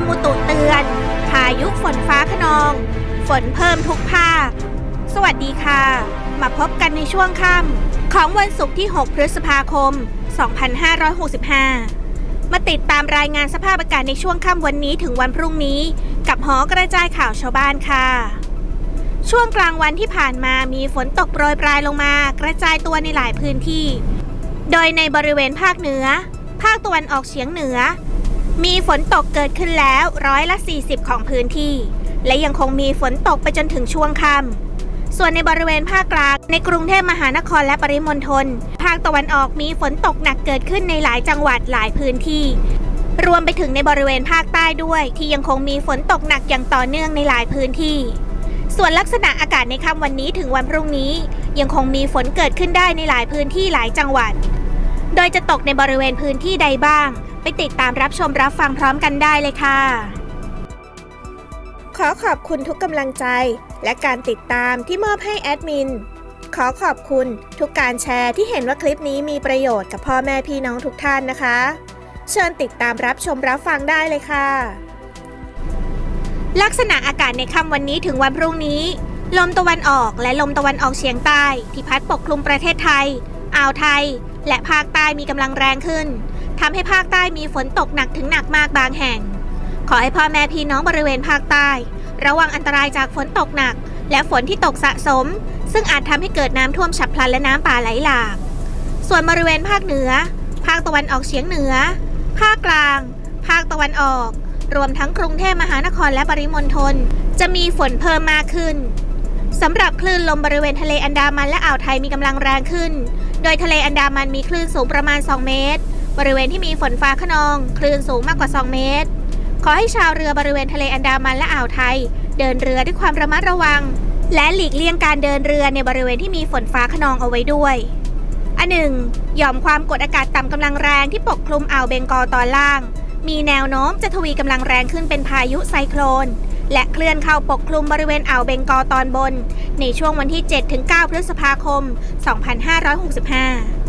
มอุตุเตือน พายุฝนฟ้าขนอง ฝนเพิ่มทุกภาค สวัสดีค่ะ มาพบกันในช่วงค่ำของวันศุกร์ที่ 6 พฤษภาคม 2565 มาติดตามรายงานสภาพอากาศในช่วงค่ำวันนี้ถึงวันพรุ่งนี้ กับหอกระจายข่าวชาวบ้านค่ะ ช่วงกลางวันที่ผ่านมามีฝนตกโปรยปลายลงมา กระจายตัวในหลายพื้นที่ โดยในบริเวณภาคเหนือ ภาคตะวันออกเฉียงเหนือ มีฝนตกเกิดขึ้นแล้วร้อยละ 40 ของพื้นที่ และยังคงมีฝนตกไปจนถึงช่วงค่ำส่วนในบริเวณภาคกลางในกรุงเทพมหานครและปริมณฑลภาคตะวันออกมีฝนตกหนักเกิดขึ้นในหลายจังหวัดหลายพื้นที่ รวมไปถึงในบริเวณภาคใต้ด้วย ที่ยังคงมีฝนตกหนักอย่างต่อเนื่องในหลายพื้นที่ ส่วนลักษณะอากาศในค่ำวันนี้ถึงวันพรุ่งนี้ ยังคงมีฝนเกิดขึ้นได้ในหลายพื้นที่หลายจังหวัด โดยจะตกในบริเวณพื้นที่ใดบ้าง ไปติดตามรับชมรับฟังพร้อมกันได้เลยค่ะ ขอขอบคุณทุกกำลังใจ และการติดตามที่มอบให้แอดมิน ขอขอบคุณทุกการแชร์ที่เห็นว่าคลิปนี้มีประโยชน์กับพ่อแม่พี่น้องทุกท่านนะคะ เชิญติดตามรับชมรับฟังได้เลยค่ะ ลักษณะอากาศในค่ำวันนี้ถึงวันพรุ่งนี้ ลมตะวันออกและลมตะวันออกเฉียงใต้ ที่พัดปกคลุมประเทศไทย อ่าวไทย และภาคใต้มีกำลังแรงขึ้น ทำให้ภาคใต้มีฝนตกหนักถึงหนักมากบางแห่ง ขอให้พ่อแม่พี่น้องบริเวณภาคใต้ ระวังอันตรายจากฝนตกหนัก และฝนที่ตกสะสม ซึ่งอาจทำให้เกิดน้ำท่วมฉับพลันและน้ำป่าไหลหลากส่วนบริเวณภาคเหนือ ภาคตะวันออกเฉียงเหนือ ภาคกลาง ภาคตะวันออก รวมทั้งกรุงเทพมหานครและปริมณฑลจะมีฝนเพิ่มมากขึ้นสำหรับคลื่นลมบริเวณทะเลอันดามันและอ่าวไทยมีกำลังแรงขึ้น โดยทะเลอันดามันมีคลื่นสูงประมาณ 2 เมตร บริเวณที่มีฝนฟ้าขนอง คลื่นสูงมากกว่า 2 เมตร ขอให้ชาวเรือบริเวณทะเลอันดามันและอ่าวไทย เดินเรือด้วยความระมัดระวัง และหลีกเลี่ยงการเดินเรือในบริเวณที่มีฝนฟ้าขนองเอาไว้ด้วยอันหนึ่งหย่อมความกดอากาศต่ำกำลังแรงที่ปกคลุมอ่าวเบงกอลตอนล่าง มีแนวโน้มจะทวีกำลังแรงขึ้นเป็นพายุไซโคลน และเคลื่อนเข้าปกคลุมบริเวณอ่าวเบงกอลตอนบน ในช่วงวันที่ 7-9 พฤษภาคม 2565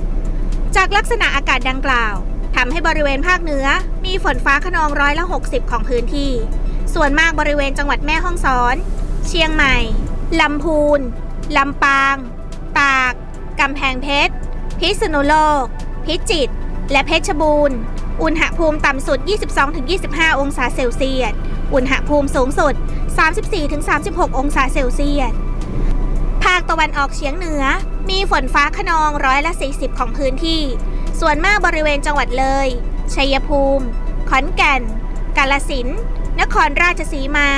จากลักษณะอากาศดังกล่าวทำให้บริเวณภาคเหนือ มีฝนฟ้าขนองร้อยละ 60 ของพื้นที่ ส่วนมากบริเวณจังหวัดแม่ฮ่องสอน เชียงใหม่ ลำพูน ลำปาง ตาก กำแพงเพชร พิษณุโลก พิจิตร และเพชรบูรณ์ อุณหภูมิต่ำสุด 22-25 องศาเซลเซียส อุณหภูมิสูงสุด 34-36 องศาเซลเซียส ภาคตะวันออกเฉียงเหนือ มีฝนฟ้าขนองร้อยละ 40 ของพื้นที่ ส่วนมากบริเวณจังหวัดเลย ชัยภูมิ ขอนแก่น กาลสินธุ์นครราชสีมา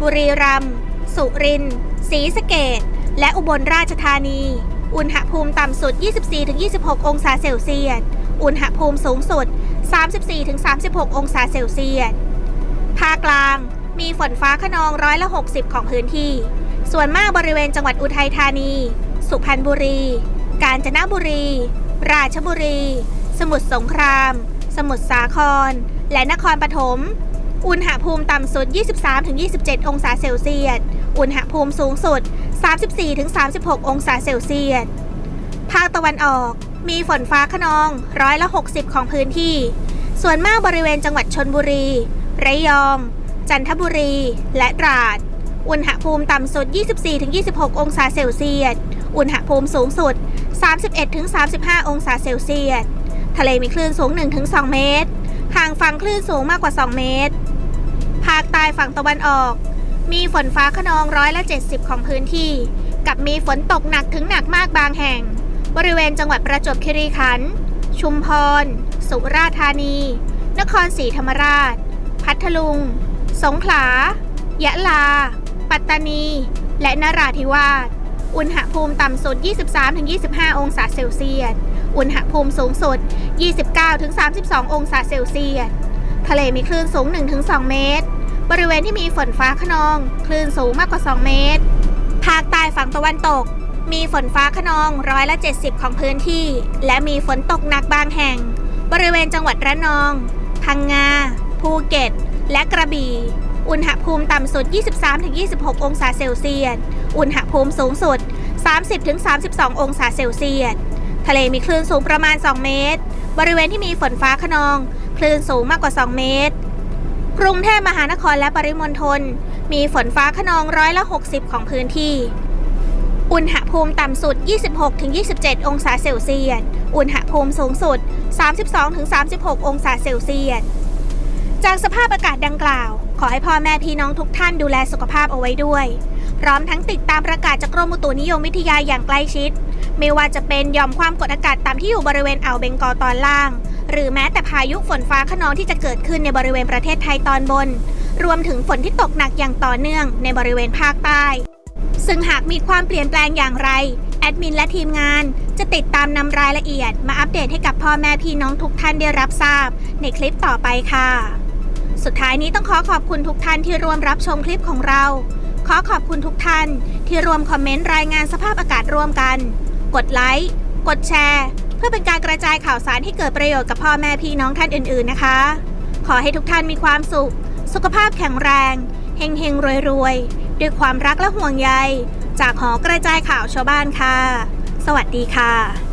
บุรีรัมย์ สุรินทร์ ศรีสะเกษและอุบลราชธานี อุณหภูมิต่ำสุด 24-26 องศาเซลเซียส อุณหภูมิสูงสุด 34-36 องศาเซลเซียส ภาคกลาง มีฝนฟ้าขนองร้อยละ 60 ของพื้นที่ ส่วนมากบริเวณจังหวัดอุทัยธานี สุพรรณบุรี กาญจนบุรี ราชบุรี สมุทรสงคราม สมุทรสาคร และนครปฐม อุณหภูมิต่ำสุด 23-27 องศาเซลเซียส อุณหภูมิสูงสุด 34-36 องศาเซลเซียส ภาคตะวันออก มีฝนฟ้าขนองร้อยละ 60 ของพื้นที่ ส่วนมากบริเวณจังหวัดชนบุรี ระยอง จันทบุรี และตราด อุณหภูมิต่ำสุด 24-26 องศาเซลเซียส อุณหภูมิสูงสุด 31-35 องศาเซลเซียส ทะเลมีคลื่นสูง 1-2 เมตร ห่างฝั่งคลื่นสูงมากกว่า 2 เมตร ภาคใต้ฝั่งตะวันออก มีฝนฟ้าขนองร้อยละ 70 ของพื้นที่ กับมีฝนตกหนักถึงหนักมากบางแห่ง บริเวณจังหวัดประจวบคีรีขันธ์ ชุมพร สุราษฎร์ธานี นครศรีธรรมราช พัทลุง สงขลา ยะลา ปัตตานี และนราธิวาส อุณหภูมิต่ำสุด 23-25 องศาเซลเซียส อุณหภูมิสูงสุด 29-32 องศาเซลเซียส ทะเลมีคลื่นสูง 1-2 เมตร บริเวณที่มีฝนฟ้าขนอง คลื่นสูงมากกว่า 2 เมตร ภาคใต้ฝั่งตะวันตก มีฝนฟ้าขนองร้อยละ 70 ของพื้นที่ และมีฝนตกหนักบางแห่ง บริเวณจังหวัดระนอง พังงา ภูเก็ต และกระบี่ อุณหภูมิต่ำสุด 23-26 องศาเซลเซียส อุณหภูมิสูงสุด 30-32 องศาเซลเซียส ทะเลมีคลื่นสูงประมาณ 2 เมตร บริเวณที่มีฝนฟ้าขนอง คลื่นสูงมากกว่า 2 เมตร กรุงเทพมหานครและปริมณฑลมีฝนฟ้าขนองร้อยละ 60 ของพื้นที่ อุณหภูมิต่ำสุด 26-27 องศาเซลเซียส อุณหภูมิสูงสุด 32-36 องศาเซลเซียส จากสภาพอากาศดังกล่าว ขอให้พ่อแม่พี่น้องทุกท่านดูแลสุขภาพเอาไว้ด้วย พร้อมทั้งติดตามประกาศจากกรมอุตุนิยมวิทยาอย่างใกล้ชิด ไม่ว่าจะเป็นหย่อมความกดอากาศต่ำที่อยู่บริเวณอ่าวเบงกอลตอนล่าง หรือแม้แต่พายุฝนฟ้าขนองที่จะเกิดขึ้นในบริเวณประเทศไทยตอนบน รวมถึงฝนที่ตกหนักอย่างต่อเนื่องในบริเวณภาคใต้ ซึ่งหากมีความเปลี่ยนแปลงอย่างไรแอดมินและทีมงานจะติดตามนำรายละเอียดมาอัปเดตให้กับพ่อแม่พี่น้องทุกท่านได้รับทราบ ในคลิปต่อไปค่ะ สุดท้ายนี้ต้องขอขอบคุณทุกท่านที่ร่วมรับชมคลิปของเรา ขอขอบคุณทุกท่านที่ร่วมคอมเมนต์รายงานสภาพอากาศร่วมกัน กดไลค์ กดแชร์ เพื่อเป็นการกระจายข่าวสารให้เกิดประโยชน์กับพ่อแม่พี่น้องท่านอื่นๆนะคะ ขอให้ทุกท่านมีความสุข สุขภาพแข็งแรงเฮงเฮงรวยรวยๆด้วยความรักและห่วงใย จากหอกระจายข่าวชาวบ้านค่ะ สวัสดีค่ะ